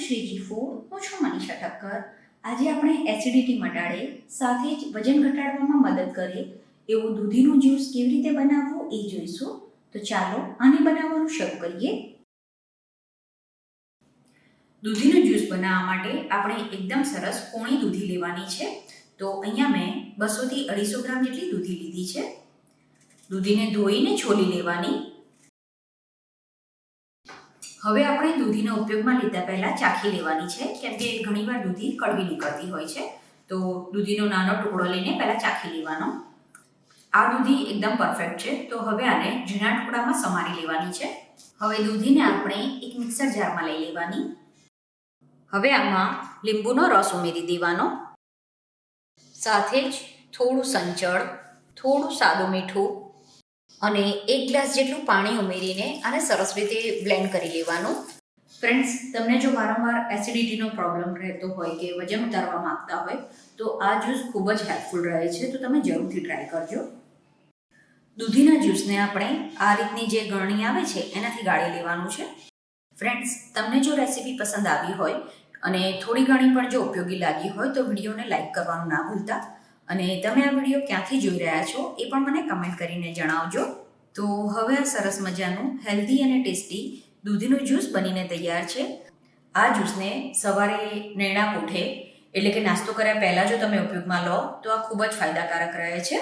Shriji food હું છું મનીષા ઠક્કર આજે આપણે એસિડિટી મટાડે, સાથે જ વજન ઘટાડવામાં મદદ કરે, એવું દૂધીનું જ્યુસ કેવી રીતે બનાવવું એ જોઈશું. તો ચાલો આને બનાવવાનું શરૂ કરીએ. દૂધીનું જ્યુસ બનાવવા માટે આપણે એકદમ સરસ કોણી દૂધી લેવાની છે. તો અહીંયા મેં બસોથી અઢીસો ગ્રામ જેટલી દૂધી લીધી છે. દૂધીને ધોઈને છોલી લેવાની. હવે આપણે દૂધીનો ઉપયોગમાં લીધા પહેલાં ચાખી લેવાની છે, કેમ કે ઘણીવાર દૂધી કડવી નીકળતી હોય છે. તો દૂધીનો નાનો ટુકડો લઈને પહેલા ચાખી લેવાનો. આ દૂધી એકદમ પરફેક્ટ છે. તો હવે આને ઝીણા ટુકડામાં સમારી લેવાની છે. હવે દૂધીને આપણે એક મિક્સર જારમાં લઈ લેવાની. હવે આમાં લીંબુનો રસ ઉમેરી દેવાનો. સાથે જ થોડું સંચળ, થોડું સાદું મીઠું અને એક ગ્લાસ જેટલું પાણી ઉમેરીને આને સરસ રીતે બ્લેન્ડ કરી લેવાનું. ફ્રેન્ડ્સ તમને જો વારંવાર એસિડિટીનો પ્રોબ્લેમ રહેતો હોય કે વજન ઉતારવા માંગતા હોય, તો આ જ્યુસ ખૂબ જ હેલ્પફુલ રહે છે, તો તમે જરૂરથી ટ્રાય કરજો. દૂધીના જ્યુસને આપણે આ રીતની જે ગરણી આવે છે, એનાથી ગાળી લેવાનું છે. ફ્રેન્ડ્સ તમને જો રેસીપી પસંદ આવી હોય અને થોડી ઘણી પણ જો ઉપયોગી લાગી હોય, તો વિડીયોને લાઇક કરવાનું ના ભૂલતા. અને તમે આ વીડિયો ક્યાંથી જોઈ રહ્યા છો એ પણ મને કમેન્ટ કરીને જણાવજો. તો હવે આ સરસ મજાનું હેલ્ધી અને ટેસ્ટી દૂધીનું જ્યુસ બનીને તૈયાર છે. આ જ્યુસને સવારે નેણા ઉઠે એટલે કે નાસ્તો કર્યા પહેલાં જો તમે ઉપયોગમાં લો, તો આ ખૂબ જ ફાયદાકારક રહે છે.